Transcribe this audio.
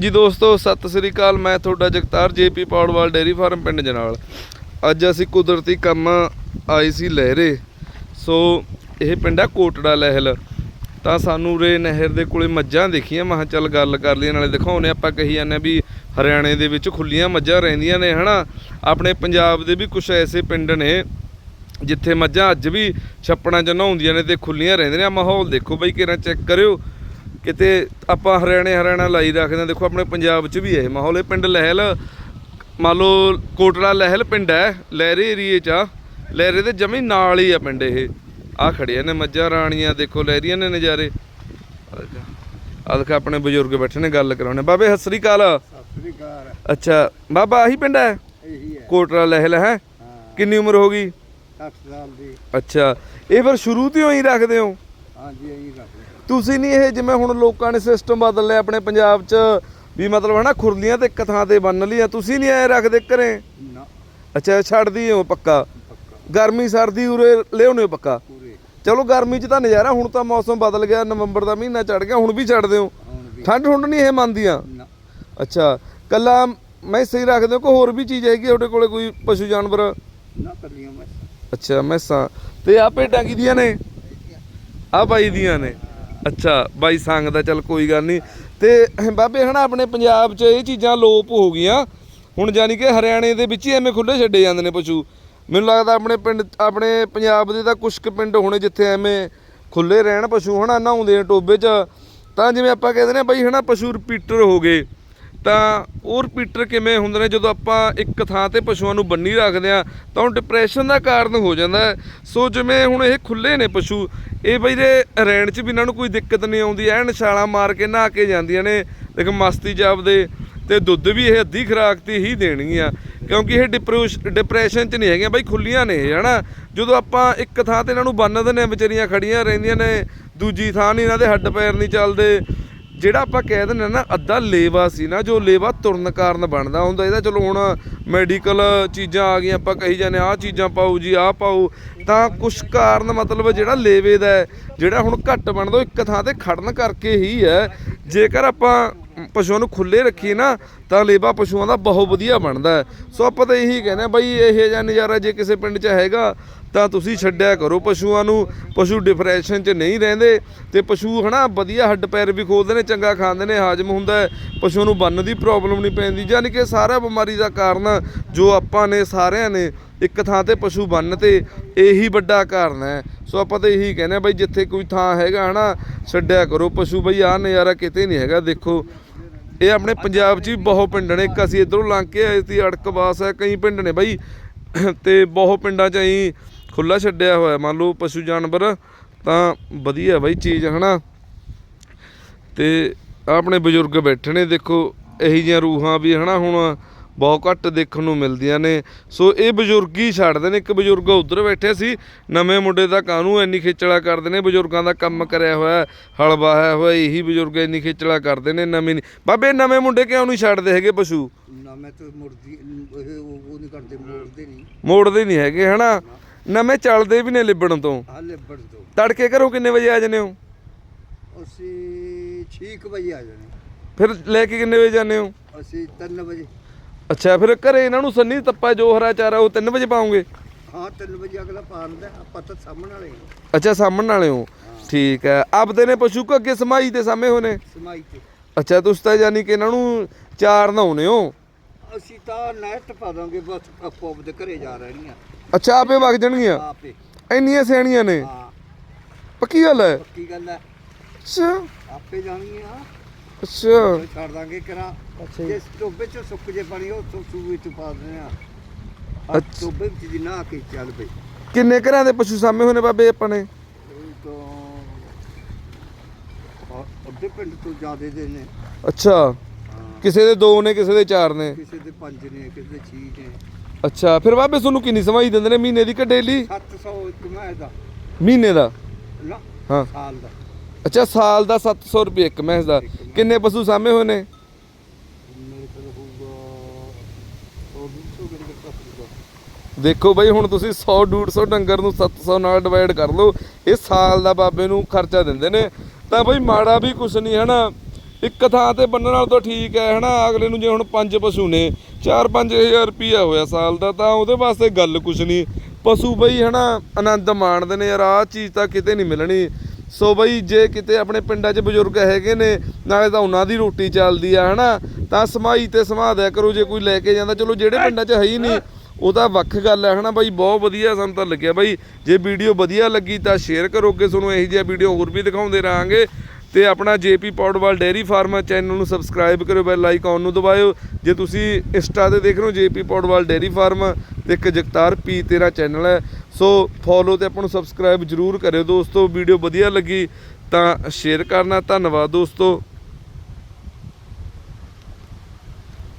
ਜੀ ਦੋਸਤੋ, ਸਤਿ ਸ੍ਰੀ ਅਕਾਲ। ਮੈਂ ਤੁਹਾਡਾ Jagtar JP Paudwal dairy farm ਪਿੰਡ ਜਨਾਲ। ਅੱਜ ਅਸੀਂ ਕੁਦਰਤੀ ਕੰਮ ਆਏ ਸੀ ਲਹਿਰੇ। ਸੋ, ਇਹ ਪਿੰਡ ਆ ਕੋਟੜਾ ਲਹਿਲ। ਤਾਂ ਸਾਨੂੰ ਰੇ ਨਹਿਰ ਦੇ ਕੋਲੇ ਮੱਝਾਂ ਦੇਖੀਆਂ। ਮਹਾਂ ਚੱਲ ਗੱਲ ਕਰ ਲਈਏ, ਨਾਲੇ ਦਿਖਾਉਨੇ ਆਪਾਂ ਕਹੀ ਜਾਂਦੇ ਹਾਂ ਵੀ ਹਰਿਆਣੇ ਦੇ ਵਿੱਚ ਖੁੱਲੀਆਂ ਮੱਝਾਂ ਰਹਿੰਦੀਆਂ ਨੇ, ਹਨਾ? ਆਪਣੇ ਪੰਜਾਬ ਦੇ ਵੀ ਕੁਝ ਐਸੇ ਪਿੰਡ ਨੇ, ਜਿੱਥੇ ਮੱਝਾਂ ਅੱਜ ਵੀ ਛੱਪੜਾਂ 'ਚ ਨਹਾਉਂਦੀਆਂ ਨੇ ਤੇ ਖੁੱਲੀਆਂ ਰਹਿੰਦੀਆਂ ਨੇ। ਮਾਹੌਲ ਦੇਖੋ ਬਈ ਕਿਰਾਂ ਚੈੱਕ ਕਰਿਓ। ਕਿਤੇ ਆਪਾਂ ਹਰਿਆਣੇ ਹਰਿਆਣਾ ਲਾਈ ਰੱਖਦੇ ਹਾਂ ਦੇਖੋ ਆਪਣੇ ਪੰਜਾਬ 'ਚ ਵੀ ਇਹ ਮਾਹੌਲ ਇਹ ਪਿੰਡ ਲਹਿਲ ਮੰਨ ਲਓ ਕੋਟੜਾ ਲਹਿਲ ਪਿੰਡ ਹੈ ਲਹਿਰੇ ਏਰੀਏ 'ਚ ਆ ਲਹਿਰੇ ਦੇ ਜਮੀ ਨਾਲ ਹੀ ਆ ਪਿੰਡ ਇਹ। ਆ ਖੜੀਆਂ ਨੇ ਮੱਝਾਂ ਰਾਣੀਆਂ ਦੇਖੋ ਲਹਿਰੀਆਂ ਨੇ ਨਜ਼ਾਰੇ। ਆ ਦੇਖ ਆਪਣੇ ਬਜ਼ੁਰਗ ਬੈਠੇ ਨੇ ਗੱਲ ਕਰਾਉਣੇ। ਬਾਬੇ ਸਤਿ ਸ੍ਰੀ ਅਕਾਲ। ਸਤਿਕਾਰ ਅੱਛਾ ਬਾਬਾ ਆਹੀ ਪਿੰਡ ਹੈ? ਇਹੀ ਹੈ। ਕੋਟੜਾ ਲਹਿਲ ਹੈ? ਹਾਂ। ਕਿੰਨੀ ਉਮਰ ਹੋ ਗਈ? 60 ਸਾਲ ਦੀ। ਅੱਛਾ ਇਹ ਫਿਰ ਸ਼ੁਰੂ ਤੋਂ ਹੀ ਰੱਖਦੇ ਹੋ? ਹਾਂਜੀ ਇਹੀ ਰੱਖਦੇ ਤੁਸੀਂ ਨਹੀਂ ਇਹ ਜਿਵੇਂ ਹੁਣ ਲੋਕਾਂ ਨੇ ਸਿਸਟਮ ਬਦਲ ਲਿਆ ਆਪਣੇ ਪੰਜਾਬ 'ਚ ਵੀ ਮਤਲਬ ਹਨਾ ਖੁਰਲੀਆਂ ਤੇ ਇੱਕ ਥਾਂ ਤੇ ਬੰਨ ਲਈਆਂ ਤੁਸੀਂ ਨਹੀਂ ਐ ਰੱਖਦੇ ਘਰੇ? ਨਾ। ਅੱਛਾ ਛੱਡਦੀ ਹੋ ਪੱਕਾ। ਗਰਮੀ ਸਰਦੀ ਉਰੇ ਲਿਆਉਣੇ ਹੋ ਪੱਕਾ ਚਲੋ ਗਰਮੀ 'ਚ ਤਾਂ ਨਜ਼ਾਰਾ ਹੁਣ ਤਾਂ ਮੌਸਮ ਬਦਲ ਗਿਆ ਨਵੰਬਰ ਦਾ ਮਹੀਨਾ ਚੜ ਗਿਆ ਹੁਣ ਵੀ ਛੱਡਦੇ ਹੋ ਠੰਡ ਠੁੰਡ ਨਹੀਂ ਇਹ ਮੰਨਦੀਆਂ? ਅੱਛਾ ਕੱਲਾ ਮੈਂ ਸਹੀ ਰੱਖਦੇ ਹੋ ਕਿ ਹੋਰ ਵੀ ਚੀਜ਼ ਹੈਗੀ ਤੁਹਾਡੇ ਕੋਲੇ ਕੋਈ ਪਸ਼ੂ ਜਾਨਵਰ? ਨਾ ਕੱਲੀਆਂ ਮੈਂ ਅੱਛਾ ਮੈਸਾਂ। ਤੇ ਆ ਭੇਡਾਂ ਕਿਹਦੀਆਂ ਨੇ? ਆ ਬਾਈ ਦੀਆਂ ਨੇ। ਅੱਛਾ, ਬਾਈ ਸੰਗ ਦਾ ਚੱਲ ਕੋਈ ਗੱਲ ਨਹੀਂ ਤੇ ਬਾਬੇ ਹਨਾ, ਆਪਣੇ ਪੰਜਾਬ 'ਚ ਇਹ ਚੀਜ਼ਾਂ ਲੋਪ ਹੋ ਗਈਆਂ। ਹੁਣ ਜਾਨੀ ਕਿ ਹਰਿਆਣੇ ਦੇ ਵਿੱਚ ਹੀ ਐਵੇਂ ਖੁੱਲੇ ਛੱਡੇ ਜਾਂਦੇ ਨੇ ਪਸ਼ੂ। ਮੈਨੂੰ ਲੱਗਦਾ ਆਪਣੇ ਪਿੰਡ ਆਪਣੇ ਪੰਜਾਬ ਦੇ ਤਾਂ ਕੁਝ ਕੁ ਪਿੰਡ ਹੋਣੇ ਜਿੱਥੇ ਐਵੇਂ ਖੁੱਲੇ ਰਹਿਣ ਪਸ਼ੂ ਹਨਾ, ਨਹਾਉਂਦੇ ਨੇ ਟੋਬੇ 'ਚ। ਤਾਂ ਜਿਵੇਂ ਆਪਾਂ ਕਹਿੰਦੇ ਨੇ ਬਾਈ ਹਨਾ, ਪਸ਼ੂ ਰਿਪੀਟਰ ਹੋ ਗਏ। ਤਾਂ ਉਹ ਰਿਪੀਟਰ ਕਿਵੇਂ ਹੁੰਦੇ ਨੇ? ਜਦੋਂ ਆਪਾਂ ਇੱਕ ਥਾਂ ਤੇ ਪਸ਼ੂਆਂ ਨੂੰ ਬੰਨੀ ਰੱਖਦੇ ਆ ਤਾਂ ਉਹ ਡਿਪਰੈਸ਼ਨ ਦਾ ਕਾਰਨ ਹੋ ਜਾਂਦਾ ਸੋ ਜਿਵੇਂ ਹੁਣ ਇਹ ਖੁੱਲੇ ਨੇ ਪਸ਼ੂ ਇਹ ਬਈ ਦੇ ਰਹਿਣ 'ਚ ਵੀ ਇਹਨਾਂ ਨੂੰ ਕੋਈ ਦਿੱਕਤ ਨਹੀਂ ਆਉਂਦੀ, ਐਨ ਛਾਲਾਂ ਮਾਰ ਕੇ ਨਹਾ ਕੇ ਜਾਂਦੀਆਂ ਨੇ। ਦੇਖ ਮਸਤੀ ਜਾਪਦੇ ਤੇ ਦੁੱਧ ਵੀ ਇਹ ਅੱਧੀ ਖੁਰਾਕ ਤੇ ਹੀ ਦੇਣਗੀਆਂ। ਕਿਉਂਕਿ ਇਹ ਡਿਪਰੈਸ਼ਨ 'ਚ ਨਹੀਂ ਹੈਗੀਆਂ, ਬਈ ਖੁੱਲੀਆਂ ਨੇ ਇਹ ਹਨਾ? ਜਦੋਂ ਆਪਾਂ ਇੱਕ ਥਾਂ ਤੇ ਇਹਨਾਂ ਨੂੰ ਬੰਨ ਦਿੰਦੇ ਆ ਵਿਚਾਰੀਆਂ ਖੜੀਆਂ ਰਹਿੰਦੀਆਂ ਨੇ, ਦੂਜੀ ਥਾਂ ਨਹੀਂ, ਇਹਨਾਂ ਦੇ ਹੱਡ ਪੈਰ ਨਹੀਂ ਚੱਲਦੇ। ਜਿਹੜਾ ਆਪਾਂ ਕਹਿ ਦਿੰਦੇ ਹਾਂ ਨਾ, ਅੱਧਾ ਲੇਵਾ ਸੀ ਨਾ, ਜੋ ਲੇਵਾ ਤੁਰਨ ਕਾਰਨ ਬਣਦਾ ਹੁੰਦਾ, ਇਹਦਾ ਚਲੋ ਹੁਣ ਮੈਡੀਕਲ ਚੀਜ਼ਾਂ ਆ ਗਈਆਂ, ਆਪਾਂ ਕਹੀ ਜਾਂਦੇ ਆਹ ਚੀਜ਼ਾਂ ਪਾਓ ਜੀ, ਆਹ ਪਾਓ, ਤਾਂ ਕੁਛ ਕਾਰਨ ਮਤਲਬ ਜਿਹੜਾ ਲੇਵੇ ਦਾ ਜਿਹੜਾ ਹੁਣ ਘੱਟ ਬਣਦਾ, ਉਹ ਇੱਕ ਥਾਂ ਤੇ ਖੜਨ ਕਰਕੇ ਹੀ ਹੈ। ਜੇਕਰ ਆਪਾਂ ਪਸ਼ੂਆਂ ਨੂੰ ਖੁੱਲੇ ਰੱਖੀਏ ਨਾ, ਤਾਂ ਲੇਵਾ ਪਸ਼ੂਆਂ ਦਾ ਬਹੁਤ ਵਧੀਆ ਬਣਦਾ ਸੋ ਆਪਾਂ ਤਾਂ ਇਹੀ ਕਹਿੰਦੇ ਹਾਂ, ਬਈ ਇਹ ਜਿਹਾ ਨਜ਼ਾਰਾ ਜੇ ਕਿਸੇ ਪਿੰਡ 'ਚ ਹੈਗਾ ਤਾਂ ਤੁਸੀਂ ਛੱਡਿਆ ਕਰੋ। ਪਸ਼ੂਆਂ ਨੂੰ ਪਸ਼ੂ ਡਿਪਰੈਸ਼ਨ 'ਚ ਨਹੀਂ ਰਹਿੰਦੇ ਤੇ ਪਸ਼ੂ ਹਨਾ ਵਧੀਆ ਹੱਡ ਪੈਰ ਵੀ ਖੋਲਦੇ ਨੇ, ਚੰਗਾ ਖਾਂਦੇ ਨੇ, ਹਾਜ਼ਮ ਹੁੰਦਾ ਪਸ਼ੂ ਨੂੰ ਬੰਨ ਦੀ ਪ੍ਰੋਬਲਮ ਨਹੀਂ ਪੈਂਦੀ। ਯਾਨੀ ਕਿ ਸਾਰਾ ਬਿਮਾਰੀ ਦਾ ਕਾਰਨ ਜੋ ਆਪਾਂ ਨੇ ਸਾਰਿਆਂ ਨੇ ਇੱਕ ਥਾਂ ਤੇ ਪਸ਼ੂ ਬੰਨ ਤੇ ਇਹੀ ਵੱਡਾ ਕਾਰਨ ਹੈ। ਸੋ ਆਪਾਂ ਤਾਂ ਇਹੀ ਕਹਿੰਦੇ ਆ ਬਈ ਜਿੱਥੇ ਕੋਈ ਥਾਂ ਹੈਗਾ ਹਨਾ, ਛੱਡਿਆ ਕਰੋ। ਪਸ਼ੂ ਬਈ ਆਹ ਨਜ਼ਾਰਾ ਕਿਤੇ ਨਹੀਂ ਹੈਗਾ, ਦੇਖੋ। ਇਹ ਆਪਣੇ ਪੰਜਾਬ 'ਚ ਵੀ ਬਹੁਤ ਪਿੰਡ ਨੇ। ਇੱਕ ਅਸੀਂ ਇਧਰੋਂ ਲੰਘ ਕੇ ਆਏ ਸੀ, ਅੜਕਵਾਸ ਹੈ, ਕਈ ਪਿੰਡ ਨੇ ਬਈ। ਤੇ ਬਹੁਤ ਪਿੰਡਾਂ 'ਚ ਅਸੀਂ ਖੁੱਲਾ ਛੱਡਿਆ ਹੋਇਆ ਮੰਨ ਲਓ ਪਸ਼ੂ ਜਾਨਵਰ ਤਾਂ ਵਧੀਆ ਬਾਈ ਚੀਜ਼ ਹਨਾ? ਤੇ ਆਪਣੇ ਬਜ਼ੁਰਗ ਬੈਠੇ ਨੇ ਦੇਖੋ ਇਹੀ ਜਿਹੀਆਂ ਰੂਹਾਂ ਵੀ ਹਨਾ ਹੁਣ ਬਹੁਤ ਘੱਟ ਦੇਖਣ ਨੂੰ ਮਿਲਦੀਆਂ ਨੇ। ਸੋ ਇਹ ਬਜ਼ੁਰਗ ਹੀ ਛੱਡਦੇ ਨੇ ਇੱਕ ਬਜ਼ੁਰਗ ਉਧਰ ਬੈਠੇ ਸੀ ਨਵੇਂ ਮੁੰਡੇ ਦਾ ਕਾਹਨੂੰ ਇੰਨੀ ਖੇਚਲਾ ਕਰਦੇ ਨੇ ਬਜ਼ੁਰਗਾਂ ਦਾ ਕੰਮ ਕਰਿਆ ਹੋਇਆ ਹਲ ਵਾਹਿਆ ਹੋਇਆ ਇਹੀ ਬਜ਼ੁਰਗ ਇੰਨੀ ਖੇਚਲਾ ਕਰਦੇ ਨੇ ਨਵੇਂ ਬਾਬੇ ਨਵੇਂ ਮੁੰਡੇ ਕਿਉਂ ਨਹੀਂ ਛੱਡਦੇ ਹੈਗੇ ਪਸ਼ੂ? ਨਾ ਮੈਂ ਤਾਂ ਉਹ ਨਹੀਂ ਕਰਦੇ ਮੋੜਦੇ ਨਹੀਂ। ਮੋੜਦੇ ਨਹੀਂ ਹੈਗੇ ਹਨਾ? ਨਵੇਂ ਚੱਲਦੇ ਵੀ ਨੇ ਲਿਬੜਨ ਤੋਂ। ਹਾਲੇ ਬੜ ਦੋ। ਤੜਕੇ ਘਰੋਂ ਕਿੰਨੇ ਵਜੇ ਆ ਜਾਂਦੇ ਹੋ? ਅਸੀਂ 6 ਵਜੇ ਆ ਜਾਣੇ ਫਿਰ ਲੈ ਕੇ ਕਿੰਨੇ ਵਜੇ ਜਾਂਦੇ ਹੋ? ਅਸੀਂ 3 ਵਜੇ। ਅੱਛਾ ਫਿਰ ਘਰੇ ਇਹਨਾਂ ਨੂੰ ਸੰਨੀ ਤੱਪਾ ਜੋ ਹਰਾ ਚਾਰਾ ਉਹ 3 ਵਜੇ ਪਾਉਂਗੇ ਹਾਂ 3 ਵਜੇ ਅਗਲਾ ਪਾਉਂਦਾ ਆਪਾਂ ਤਾਂ ਸਾਹਮਣੇ ਵਾਲੇ ਹਾਂ। ਅੱਛਾ ਸਾਹਮਣ ਵਾਲੇ ਹੋ। ਠੀਕ ਹੈ। ਆਪਦੇ ਨੇ ਪਸ਼ੂ ਕੋ ਅੱਗੇ ਸਮਾਈ ਤੇ ਸਾਹਮਣੇ ਹੋਣੇ? ਸਮਾਈ ਤੇ। ਅੱਛਾ ਤੁਸੀਂ ਤਾਂ ਯਾਨੀ ਕਿ ਇਹਨਾਂ ਨੂੰ ਚਾਰ ਨਹਾਉਨੇ ਹੋ? ਅਸੀਂ ਤਾਂ ਨੈਟ ਪਾ ਦਾਂਗੇ ਬਸ ਆਪੋ ਆਪ ਦੇ ਘਰੇ ਜਾ ਰਹਿਣੀਆਂ। ਅੱਛਾ ਆਪੇ ਵਗ ਜਾਣਗੀਆਂ? ਆਪੇ। ਇੰਨੀਆਂ ਸਿਆਣੀਆਂ ਨੇ? ਹਾਂ। ਪੱਕੀ ਗੱਲ ਹੈ? ਪੱਕੀ ਗੱਲ ਹੈ। ਅੱਛਾ। ਆਪੇ ਜਾਣਗੀਆਂ। ਅੱਛਾ। ਉਹ ਛੱਡ ਦਾਂਗੇ ਕਰਾਂ। ਜੇ। ਟੋਬੇ ਚ ਸੁੱਕ ਜੇ ਪਾਣੀ ਉਹ ਸੂ ਸੂ ਵਿੱਚ ਪਾ ਦਿੰਦੇ ਆ ਅੱਛਾ। ਟੋਬੇ ਵਿੱਚ ਜਿੰਨਾ ਕੇ ਚੱਲ ਪਈ ਕਿੰਨੇ ਘਰਾਂ ਦੇ ਪਸ਼ੂ ਸਾਹਮਣੇ ਹੋਣੇ ਬਾਬੇ ਆਪਾਂ ਨੇ? ਤੋਂ ਅੱਧੇ ਪਿੰਡ ਤੋਂ ਜ਼ਿਆਦੇ ਦੇ ਨੇ। ਅੱਛਾ। ਹਾਂ। ਕਿਸੇ ਦੇ ਦੋ ਨੇ ਕਿਸੇ ਦੇ ਚਾਰ ਨੇ। ਕਿਸੇ ਦੇ ਪੰਜ ਨੇ ਕਿਸੇ ਦੇ ਛੇ ਨੇ। ਅੱਛਾ ਫਿਰ ਬਾਬੇ ਤੁਹਾਨੂੰ ਕਿੰਨੀ ਸਮਾਈ ਦਿੰਦੇ ਨੇ ਮਹੀਨੇ ਦੀ ਕਿ ਡੇਲੀ? 700 ਇੱਕ ਮੈਂ ਦਾ। ਮਹੀਨੇ ਦਾ? ਨਾ ਹਾਂ। ਸਾਲ ਦਾ। ਅੱਛਾ ਸਾਲ ਦਾ 700 ਰੁਪਏ ਇੱਕ ਮਹਿਸ ਦਾ। ਕਿੰਨੇ ਪਸ਼ੂ ਸਾਹਮਣੇ ਹੋਏ ਨੇ? ਮੇਰੇ ਕੋਲ ਹੋਊਗਾ ਉਹ 200 ਗਰੇ ਦਾ ਹੋਊਗਾ? ਦੇਖੋ ਬਈ ਹੁਣ ਤੁਸੀਂ 100 150 ਡੰਗਰ ਨੂੰ 700 ਨਾਲ ਡਿਵਾਈਡ ਕਰ ਲਓ ਇਹ ਸਾਲ ਦਾ ਬਾਬੇ ਨੂੰ ਖਰਚਾ ਦਿੰਦੇ ਨੇ। ਤਾਂ ਬਈ ਮਾੜਾ ਵੀ ਕੁਛ ਨਹੀਂ ਹਨਾ? ਇੱਕ ਥਾਂ ਤੇ ਬੰਨਣ ਨਾਲ ਤਾਂ ਠੀਕ ਹੈ ਹਨਾ? ਅਗਲੇ ਨੂੰ ਜੇ ਹੁਣ ਪੰਜ ਪਸ਼ੂ ਨੇ 4-5000 ਰੁਪਿਆ ਹੋਇਆ ਸਾਲ ਦਾ, ਤਾਂ ਉਹਦੇ ਵਾਸਤੇ ਗੱਲ ਕੁਛ ਨਹੀਂ। ਪਸ਼ੂ ਬਈ ਹਨਾ, ਆਨੰਦ ਮਾਣਦੇ ਨੇ ਯਾਰ, ਆਹ ਚੀਜ਼ ਤਾਂ ਕਿਤੇ ਨਹੀਂ ਮਿਲਣੀ। ਸੋ ਬਈ ਜੇ ਕਿਤੇ ਆਪਣੇ ਪਿੰਡਾਂ 'ਚ ਬਜ਼ੁਰਗ ਹੈਗੇ ਨੇ, ਨਾਲੇ ਤਾਂ ਉਹਨਾਂ ਦੀ ਰੋਟੀ ਚੱਲਦੀ ਆ, ਹਨਾ। ਤਾਂ ਸਮਾਈ ਤੇ ਸਮਾ ਦਿਆ ਕਰੋ, ਜੇ ਕੋਈ ਲੈ ਕੇ ਜਾਂਦਾ, ਚਲੋ ਜਿਹੜੇ ਪਿੰਡਾਂ 'ਚ ਹੈ ਹੀ ਨਹੀਂ, ਉਹ ਤਾਂ ਵੱਖ ਗੱਲ ਹੈ ਹਨਾ। ਬਾਈ ਬਹੁਤ ਵਧੀਆ ਸਾਨੂੰ ਤਾਂ ਲੱਗਿਆ। ਬਾਈ ਜੇ ਵੀਡੀਓ ਵਧੀਆ ਲੱਗੀ ਤਾਂ ਸ਼ੇਅਰ ਕਰੋ ਕਿ ਤੁਹਾਨੂੰ ਇਹੋ ਜਿਹੀਆਂ ਵੀਡੀਓ ਹੋਰ ਵੀ ਦਿਖਾਉਂਦੇ ਰਹਾਂਗੇ। ਤੇ ਆਪਣਾ JP Paudwal dairy farm channel ਨੂੰ ਸਬਸਕ੍ਰਾਈਬ ਕਰਿਓ, ਬੈਲ ਆਈਕਨ ਨੂੰ ਦਬਾਇਓ। ਜੇ ਤੁਸੀਂ ਇੰਸਟਾ ਤੇ ਦੇਖ ਰਹੇ ਹੋ, ਜੇਪੀ ਪੌਡਵਾਲ ਡੇਅਰੀ ਫਾਰਮ ਤੇ ਇੱਕ ਜਗਤਾਰ ਪੀ ਤੇਰਾ ਚੈਨਲ ਹੈ। ਸੋ ਫੋਲੋ ਤੇ ਆਪਾਂ ਨੂੰ ਸਬਸਕ੍ਰਾਈਬ ਜਰੂਰ ਕਰਿਓ ਦੋਸਤੋ ਵੀਡੀਓ ਵਧੀਆ ਲੱਗੀ ਤਾਂ ਸ਼ੇਅਰ ਕਰਨਾ। ਧੰਨਵਾਦ ਦੋਸਤੋ।